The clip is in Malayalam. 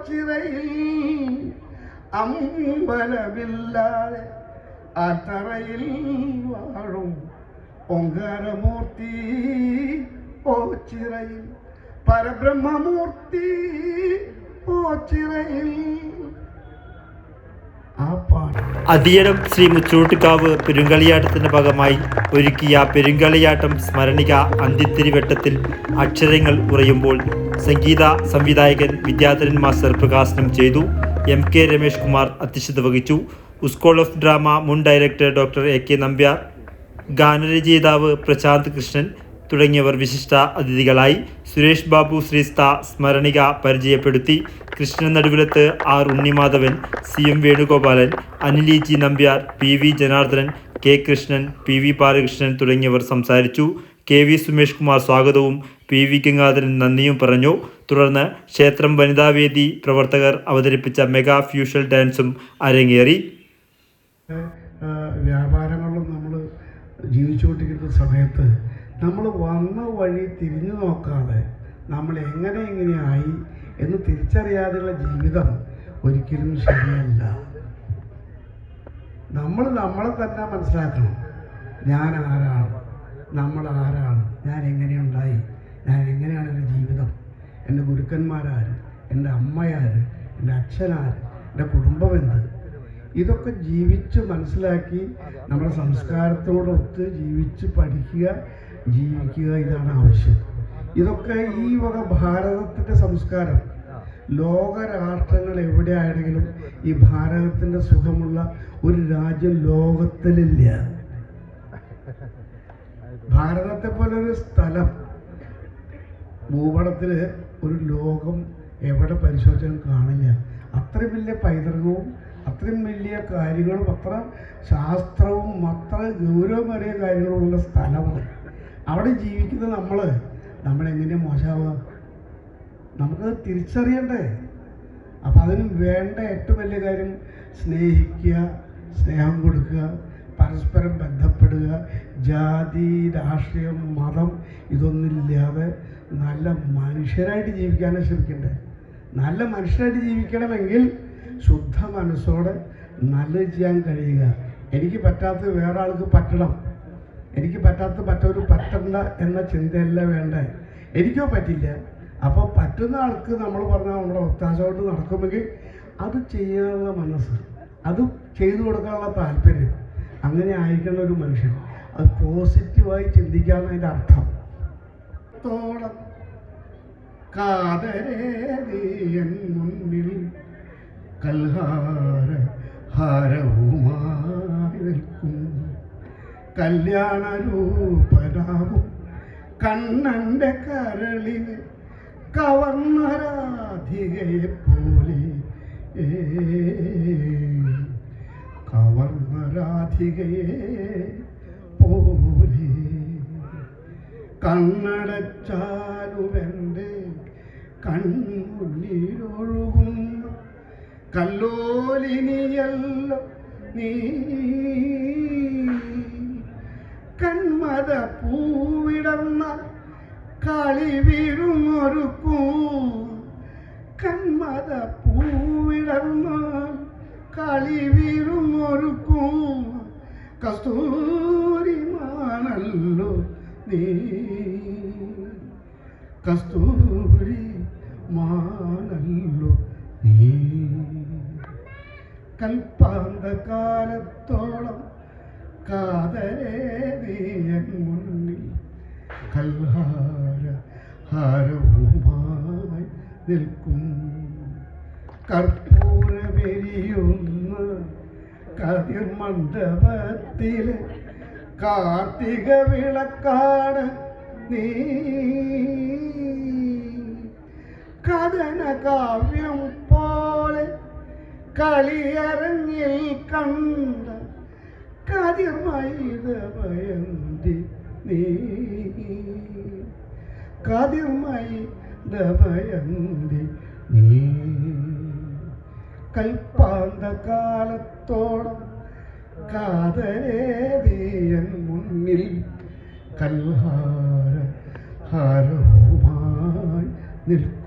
ഓച്ചിറയിൽ അമ്പലമില്ലാതെ ആത്തറയിൽ വാഴും ഓങ്കാരമൂർത്തി ഓച്ചിറയിൽ പരബ്രഹ്മമൂർത്തി ഓച്ചിറയിൽ ചിറയിൽ പാട്ട് ശ്രീ മുച്ചൂട്ടുകാവ് പെരുങ്കളിയാട്ടത്തിന്റെ ഭാഗമായി ഒരുക്കിയ പെരുങ്കളിയാട്ടം സ്മരണിക അന്ത്യത്തിരിവട്ടത്തിൽ അക്ഷരങ്ങൾ ഉറയുമ്പോൾ സംഗീത സംവിധായകൻ വിദ്യാധരൻ മാസ്റ്റർ പ്രകാശനം ചെയ്തു. എം കെ രമേഷ് കുമാർ അധ്യക്ഷത വഹിച്ചു. സ്കൂൾ ഓഫ് ഡ്രാമ മുൻ director doctor A K Nambiar ഗാനരചയിതാവ് പ്രശാന്ത് കൃഷ്ണൻ തുടങ്ങിയവർ വിശിഷ്ട അതിഥികളായി. സുരേഷ് ബാബു ശ്രീസ്ത സ്മരണിക പരിചയപ്പെടുത്തി. Krishnan Naduvilath R Unnimadhavan C M Venugopalan അനിലി G Nambiar P V Janardhanan K Krishnan P V Balakrishnan തുടങ്ങിയവർ സംസാരിച്ചു. കെ വി സുമേഷ് കുമാർ സ്വാഗതവും പി വി ഗംഗാധരൻ നന്ദിയും പറഞ്ഞു. തുടർന്ന് ക്ഷേത്രം വനിതാവേദി പ്രവർത്തകർ അവതരിപ്പിച്ച മെഗാ ഫ്യൂഷൽ ഡാൻസും അരങ്ങേറി. വ്യാപാരങ്ങളും നമ്മൾ ജീവിച്ചുകൊണ്ടിരിക്കുന്ന സമയത്ത് നമ്മൾ വന്ന വഴി തിരിഞ്ഞു നോക്കാതെ നമ്മൾ എങ്ങനെ എങ്ങനെയായി എന്ന് തിരിച്ചറിയാതെയുള്ള ജീവിതം ഒരിക്കലും ശരിയല്ല. നമ്മൾ നമ്മളെ തന്നെ മനസ്സിലാക്കണം. ഞാൻ ആരാണ്? നമ്മൾ ആരാണ് ഞാൻ എങ്ങനെയുണ്ടായി? ഞാൻ എങ്ങനെയാണ് എന്റെ ജീവിതം? എന്റെ ഗുരുക്കന്മാരാര്? എന്റെ അമ്മയാര്? എന്റെ അച്ഛനാര്? എന്റെ കുടുംബം എന്ത്? ഇതൊക്കെ ജീവിച്ച് മനസ്സിലാക്കി നമ്മുടെ സംസ്കാരത്തോടൊത്ത് ജീവിച്ച് പഠിക്കുക ജീവിക്കുക ഇതാണ് ആവശ്യം. ഇതൊക്കെ ഈ വക ഭാരതത്തിന്റെ സംസ്കാരം. ലോക രാഷ്ട്രങ്ങൾ എവിടെയാണെങ്കിലും ഈ ഭാരതത്തിന്റെ സുഖമുള്ള ഒരു രാജ്യം ലോകത്തിലില്ല. ഭാരതത്തെ പോലെ ഒരു സ്ഥലം. ഭൂപടത്തിൽ ഒരു ലോകം എവിടെ പരിശോധിച്ചാലും കാണില്ല. അത്രയും വലിയ പൈതൃകവും അത്രയും വലിയ കാര്യങ്ങളും അത്ര ശാസ്ത്രവും അത്ര ഗൗരവമേറിയ കാര്യങ്ങളുള്ള സ്ഥലമാണ്. അവിടെ ജീവിക്കുന്ന നമ്മൾ നമ്മളെങ്ങനെയാണ് മോശമാവുക? നമുക്ക് തിരിച്ചറിയണ്ടേ? അപ്പം അതിന് വേണ്ട ഏറ്റവും വലിയ കാര്യം സ്നേഹിക്കുക സ്നേഹം കൊടുക്കുക പരസ്പരം ബന്ധപ്പെടുക ജാതി രാഷ്ട്രീയം മതം ഇതൊന്നുമില്ലാതെ നല്ല മനുഷ്യരായിട്ട് ജീവിക്കാനാണ് ശ്രമിക്കേണ്ടത്. നല്ല മനുഷ്യരായിട്ട് ജീവിക്കണമെങ്കിൽ ശുദ്ധ മനസ്സോടെ നല്ലത് ചെയ്യാൻ കഴിയുക. എനിക്ക് പറ്റാത്ത വേറെ ആൾക്ക് പറ്റണം. എനിക്ക് പറ്റാത്ത മറ്റൊരു പറ്റണ്ട എന്ന ചിന്തയല്ല വേണ്ടേ എനിക്കോ പറ്റില്ല. അപ്പോൾ പറ്റുന്ന ആൾക്ക് നമ്മൾ പറഞ്ഞാൽ നമ്മുടെ ഒത്താശ കൊണ്ട് നടക്കുമെങ്കിൽ അത് ചെയ്യാനുള്ള മനസ്സ്. അത് ചെയ്തു കൊടുക്കാനുള്ള താല്പര്യം. അങ്ങനെ ആയിരിക്കണം ഒരു മനുഷ്യൻ. അത് പോസിറ്റീവായി ചിന്തിക്കാമെന്നതിന്റെ അർത്ഥം. തോളം കാതരേറിയൻ മുന്നിൽ കൽഹാര ഹാരവുമായി നിൽക്കും. കല്യാണരൂപനാവും കണ്ണന്റെ കരളിന് കവർണരാധികയെ പോലെ ഏ, കവർന്നരാധികയെ പോലെ കണ്ണടച്ചാലുവെന്റെ കൺമുന്നിലൊഴുകുന്ന കല്ലോലിനിയല്ല നീ. കൺമത പൂവിടന്ന കളി വീഴുമൊരുക്കും കൺമത പൂവിടന്ന കളി വീഴുമൊരുക്കും കസ്തൂരിമാണല്ലോ നീ. കസ്തൂരി മാണല്ലോ നീ. കൽപ്പാന്ത കാലത്തോളം കാതരേ നീയൻ മുന്നിൽ കൽഹാര ഹാരവുമായി നിൽക്കും. കർപ്പൂരമെരിയുന്ന കതിർ മണ്ഡപത്തിൽ കാർത്തിക വിളക്കാണ് നീ. കഥന കാവ്യം പോലെ കളിയരങ്ങിൽ കണ്ട കതിർമൈതമയന്തി നീ. കതിർമൈതമയന്തി നീ. കൽപ്പാന്ത കാലത്തോളം കാതരേതിയൻ മുന്നിൽ കൽഹാര ഹാരവുമായി നിൽക്കും.